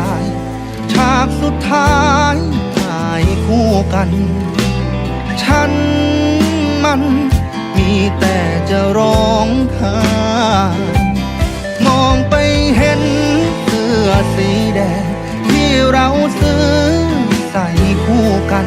าย ฉากสุดท้ายถ่ายคู่กัน ฉันมันมีแต่จะร้องไห้มองไปเห็นเสื้อสีแดงที่เราซื้อใส่คู่กัน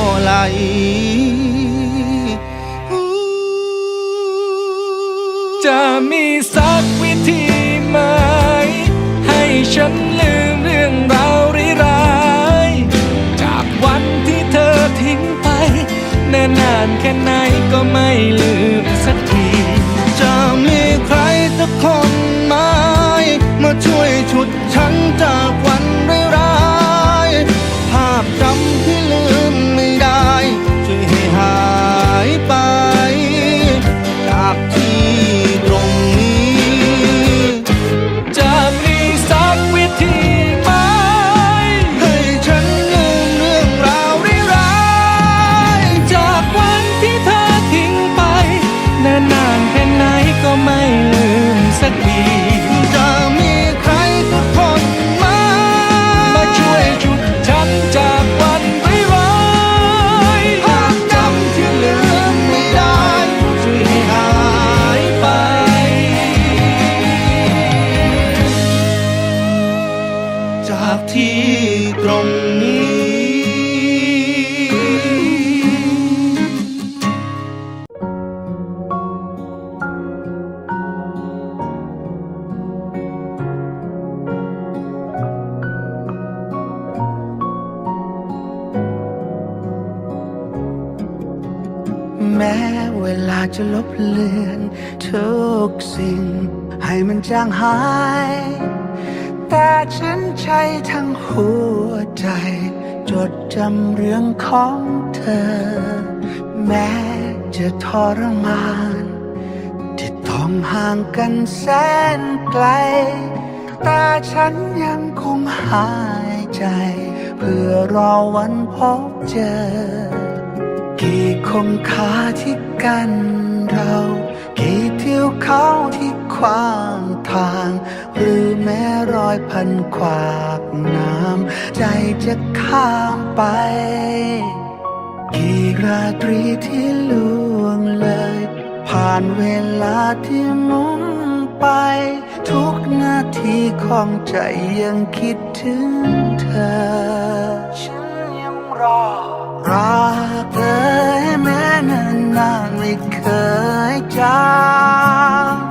ลจ จากที่ตรงนี้ แม้เวลาจะลบเลือนทุกสิ่ง ให้มันจางหายำเรื่องของเธอ แม้จะทรมาน ที่ต้องห่างกันแสนไกล แต่ฉันยังคงหายใจ เพื่อรอวันพบเจอ กี่คงคาที่กันเรา กี่เทิวเขาที่ขวางทาง หรือแม้รอยพันขวากน้ำใจจะ ข้ามไปกี่ราตรีที่ล่วงเลย ผ่านเวลาที่มุ่งไป ทุกนาทีของใจยังคิดถึงเธอ ฉันยังรอรักเธอแม้นานๆไม่เคยจาง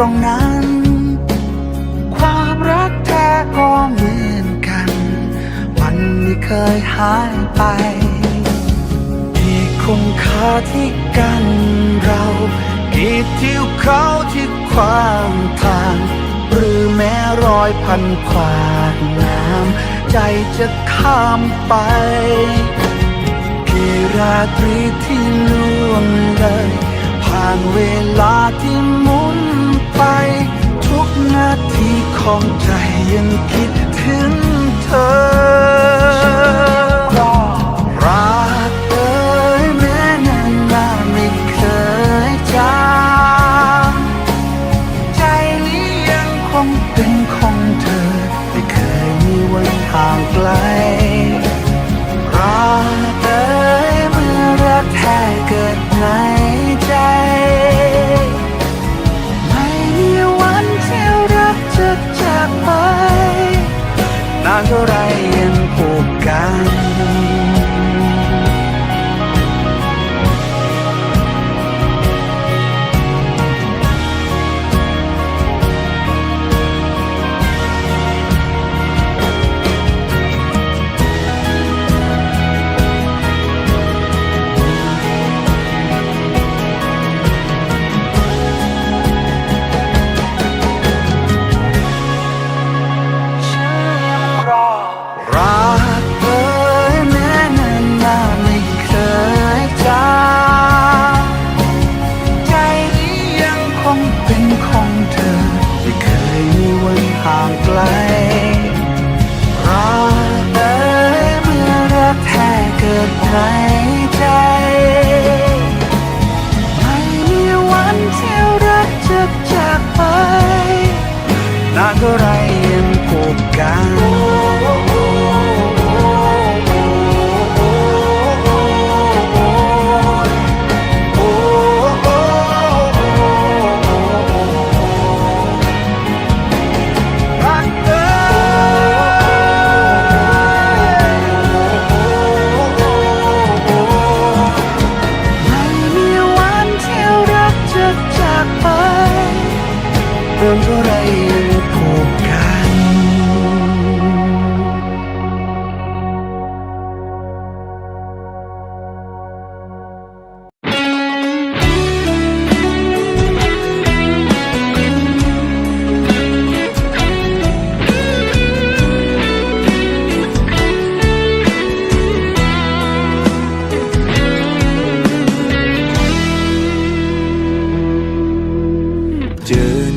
รงนั้น ความรักแท้ก็เหมือนกันวันไม่เคยหายไปที่คงคาที่กันเราอีกที่เขาที่ควางทาง หรือแม้รอยพันขวานน้ำใจจะข้ามไปกี่ราตรีที่ล่วงเลยผ่านเวลาที่ ที่ของใจยังคิดถึงเธอ fire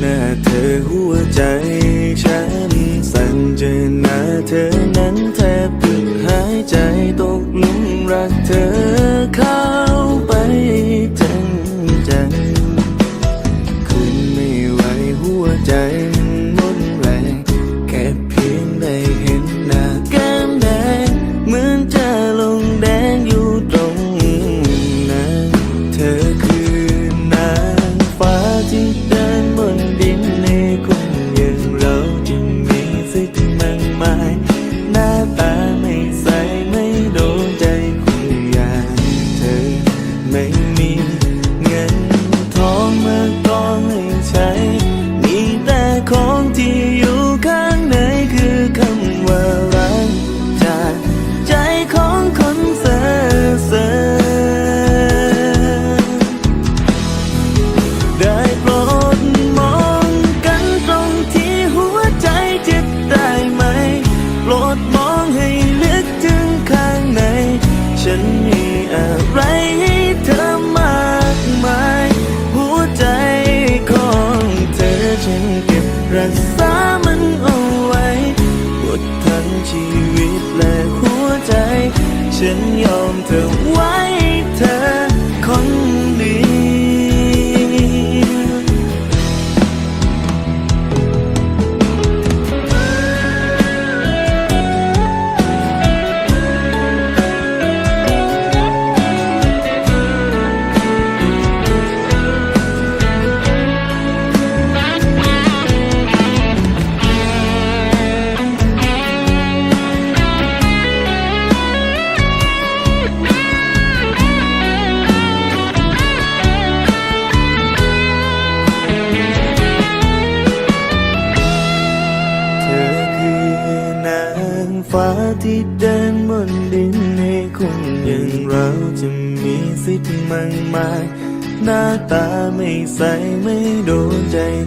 น้เธอหัวใจฉันสั่นเจอหน้าเธอนั้นแทบพึ่หายใจตกหลุมรักเธอ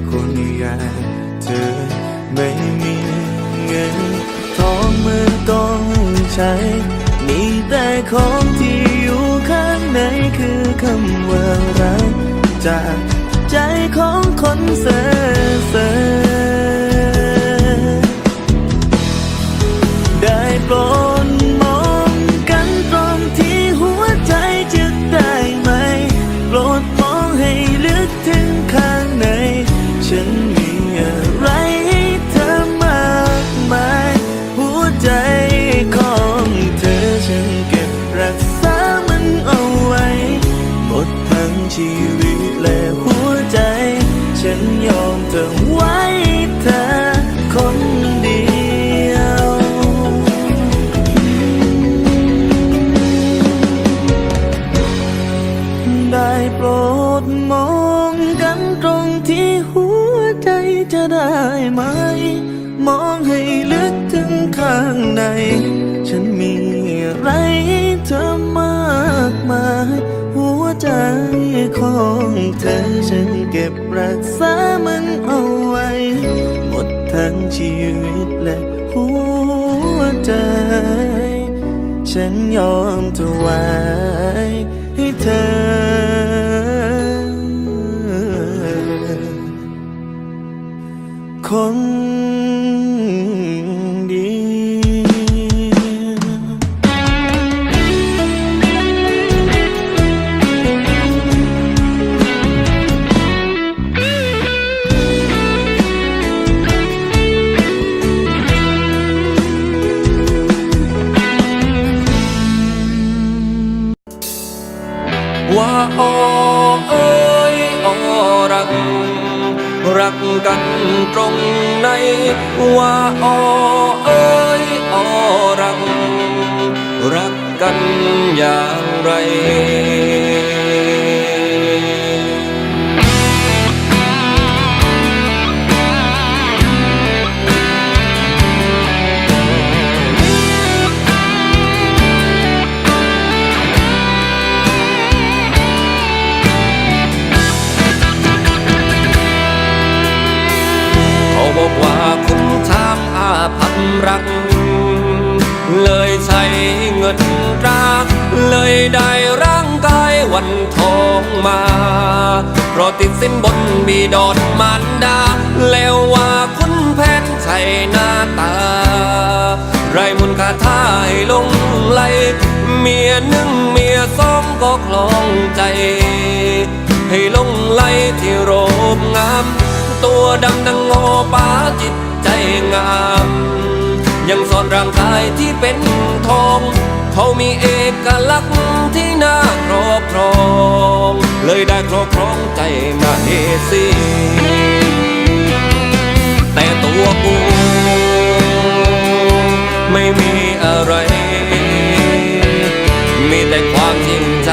คนอย่างเธอไม่มีเงินทองมือต้องใช้ มีแต่ของที่อยู่ข้างในคือคำว่ารักจากใจของคนเซ่อเซ่อ เธอมากมาย หัวใจของเธอฉันเก็บรักษามันเอาไว้ หมดทั้งชีวิตและหัวใจ ฉันยอมเธอไว้ให้เธอคน ตรงไหนว่าอเอ้ยอรัก รักกันอย่า มา เพราะติดสินบนบีดอนมารดา แล้วว่าคุณแผนใช่หน้าตา ไรมุนคาท่าให้ลงไหล เมียหนึ่งเมียสองก็คลองใจ ให้ลงไหลที่โรบงาม ตัวดำดังงอป้าจิตใจงาม ยังซ่อนร่างกายที่เป็นทอง เขามีเอกลักษณ์ที่น่าครอบครอง เลยได้ครอบครองใจมาเฮซีแต่ตัวกูไม่มีอะไร มีแต่ความจริงใจ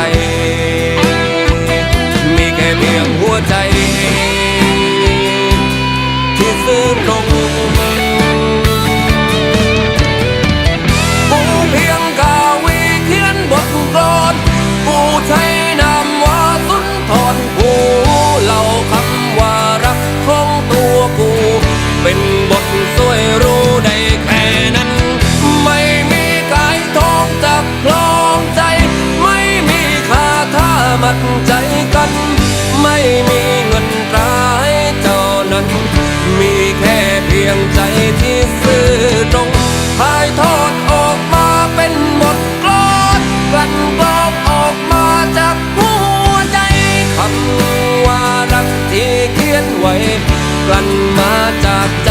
ยงใจที่ซื่อตรงหายทอดออกมาเป็นหมดกลอนกลั่นกรอบออกมาจากหัวใจคำว่ารักที่เขียนไว้กลั่นมาจากใจ